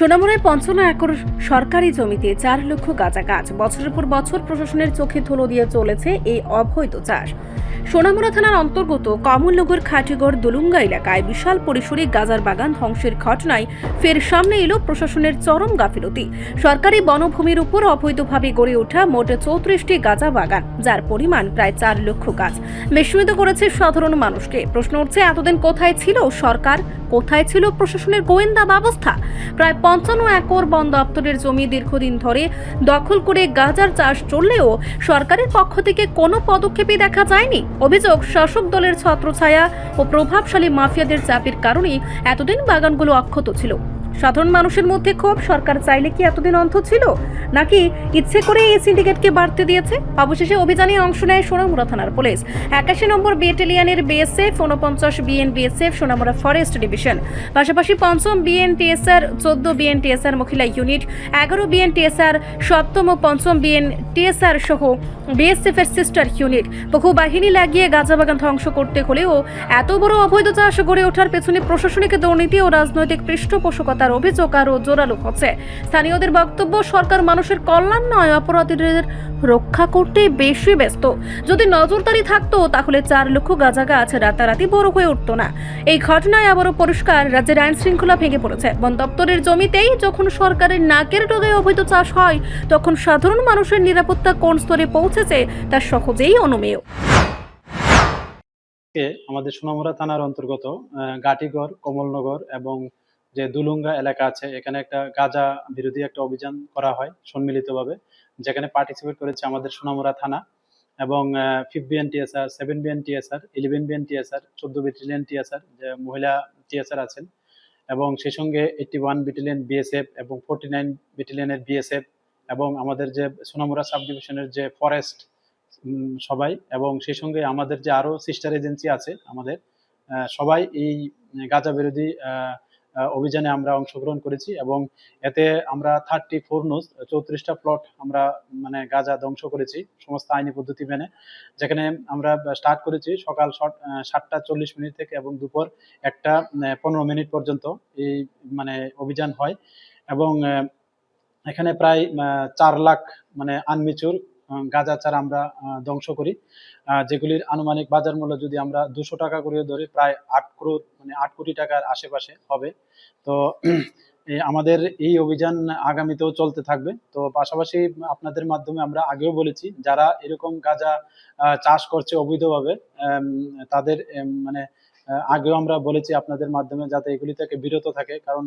সোনামুড়ায় পঞ্চান্ন একর সরকারি জমিতে চার লক্ষ গাঁজা গাছ। বছরের পর বছর প্রশাসনের চোখে ধুলো দিয়ে চলেছে এই অবৈধ চাষ। সোনামুড়া থানার অন্তর্গত কমলনগর খাটিগড় দুলুঙ্গা এলাকায় বিশাল পরিসরে গাজার বাগান ধ্বংসের ঘটনায় ফের সামনে এলো প্রশাসনের চরম গাফিলতি। সরকারি বনভূমির উপর অবৈধভাবে গড়ে ওঠা মোট চৌত্রিশটি গাঁজা বাগান, যার পরিমাণ প্রায় চার লক্ষ গাছ। বিস্মিত করেছে সাধারণ মানুষকে। প্রশ্ন উঠছে, এতদিন কোথায় ছিল সরকার? কোথায় ছিল প্রশাসনের গোয়েন্দা ব্যবস্থা? প্রায় পঞ্চান্ন একর বন দপ্তরের জমি দীর্ঘদিন ধরে দখল করে গাজার চাষ চললেও সরকারের পক্ষ থেকে কোনো পদক্ষেপই দেখা যায়নি। অভিযোগ, শাসক দলের ছত্রছায়া ও প্রভাবশালী মাফিয়াদের চাপের কারণে এতদিন বাগানগুলো অক্ষত ছিল। সাধারণ মানুষের মধ্যে ক্ষোভ, সরকার চাইলে কি এতদিন অন্ত ছিল? নাকি ইচ্ছে করে এই সিন্ডিকেটকে বাড়তে দিয়েছে? অবশেষে অভিযানে অংশ নেয় সোনামুড়া থানার পুলিশ। একাশি নম্বর ব্যাটালিয়নের বিএসএফ উনপঞ্চাশ বিএনবিএসএফ, সোনামুড়া ফরেস্ট ডিভিশন। পাশাপাশি পঞ্চম বিএনটিএসআর, চোদ্দ বিএনটিএসআর মহিলা ইউনিট, এগারো বিএনটিএসআর, সপ্তম ও পঞ্চম বিএনটিএসআর সহ বিএসএফ এর সিস্টার ইউনিট। বহু বাহিনী লাগিয়ে গাঁজাবাগান ধ্বংস করতে হলেও এত বড় অবৈধ চাষ গড়ে ওঠার পেছনে প্রশাসনিক দুর্নীতি ও রাজনৈতিক পৃষ্ঠপোষকতার অভিযোগ আরও জোরালো হচ্ছে। স্থানীয়দের বক্তব্য, সরকার মানুষের কল্যাণ নয়, অপরাধীদের রক্ষা করতে বেশি ব্যস্ত। যদি নজরদারি থাকতো, তাহলে চার লক্ষ গাঁজা গাছ রাতারাতি বড় হয়ে উঠতো না। এই ঘটনায় আবারও পরিষ্কার, রাজ্যের আইন শৃঙ্খলা ভেঙে পড়েছে। বন দপ্তরের জমিতেই যখন সরকারের নাকের ডগায় অবৈধ চাষ হয়, তখন সাধারণ মানুষের নিরাপত্তা কোন স্তরে পৌঁছেছে, তা সহজেই অনুমেয়। আমাদের সোনামুড়া থানার অন্তর্গত গাটিগড়, কমলনগর এবং যে দুলুঙ্গা এলাকা আছে, এখানে একটা গাঁজা বিরোধী একটা অভিযান করা হয় সম্মিলিতভাবে, যেখানে পার্টিসিপেট করেছে আমাদের সোনামুড়া থানা এবং ফিফ BN TSR seven BN TSR eleven BN TSR চোদ্দ ব্যাটালিয়ন টিএসআর যে মহিলা টিএসআর আছেন এবং সেই সঙ্গে এইটটি ওয়ান ব্যাটালিয়ন বিএসএফ এবং ফোর্টি নাইন ব্যাটালিয়নের বিএসএফ এবং আমাদের যে সোনামুড়া সাব ডিভিশনের যে ফরেস্ট সবাই এবং সেই সঙ্গে আমাদের যে আরও সিস্টার এজেন্সি আছে আমাদের সবাই এই গাজা বিরোধী অভিযানে আমরা অংশগ্রহণ করেছি এবং এতে আমরা থার্টি ফোর নোজ চৌত্রিশটা প্লট আমরা মানে গাঁজা ধ্বংস করেছি সমস্ত আইনি পদ্ধতি মেনে, যেখানে আমরা স্টার্ট করেছি সকাল সাতটা চল্লিশ মিনিট থেকে এবং দুপুর একটা পনেরো মিনিট পর্যন্ত এই মানে অভিযান হয় এবং এখানে প্রায় চার লাখ মানে আনমিচুর গাঁজা চারা আমরা ধ্বংস করি। যেগুলির আনুমানিক বাজার মূল্য যদি আমরা দুশো টাকা করে ধরি, প্রায় আট করোড় মানে আট কোটি টাকার আশেপাশে হবে। তো আমাদের এই অভিযান আগামীতেও চলতে থাকবে। তো, পাশাপাশি আপনাদের মাধ্যমে আমরা আগেও বলেছি, যারা এরকম গাঁজা চাষ করছে অবৈধভাবে তাদের মানে আগেও আমরা বলেছি আপনাদের মাধ্যমে যাতে এগুলি থেকে বিরত থাকে। কারণ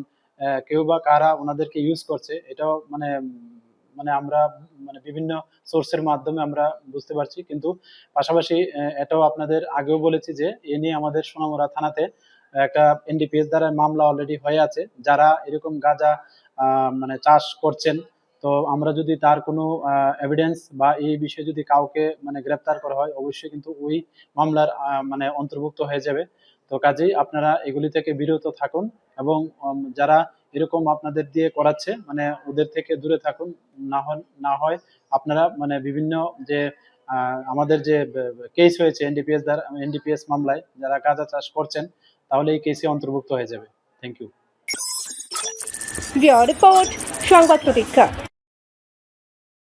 কেউ বা কারা ওনাদেরকে ইউজ করছে, এটাও মানে মানে আমরা মানে বিভিন্ন সোর্সের মাধ্যমে আমরা বুঝতে পারছি। কিন্তু পাশাপাশি এটাও আপনাদের আগেও বলেছি যে, এ নিয়ে আমাদের সোনামুড়া থানাতে একটা এনডিপিএস দ্বারা মামলা অলরেডি হয়ে আছে। যারা এরকম গাঁজা মানে চাষ করছেন, তো আমরা যদি তার কোনো এভিডেন্স বা এই বিষয়ে যদি কাউকে মানে গ্রেপ্তার করা হয়, অবশ্যই কিন্তু ওই মামলার মানে অন্তর্ভুক্ত হয়ে যাবে। তো কাজেই আপনারা এগুলি থেকে বিরত থাকুন এবং যারা এরকম আপনাদের দিয়ে করাচ্ছে মানে ওদের থেকে দূরে থাকুন, না হন, না হয় আপনারা মানে বিভিন্ন যে আমাদের যে কেস হয়েছে এনডিপিএস দ্বারা এনডিপিএস মামলায় যারা গাঁজা চাষ করছেন, তাহলে এই কেসে অন্তর্ভুক্ত হয়ে যাবে। থ্যাংক ইউ রিপোর্ট, সংবাদ প্রতীক্ষা।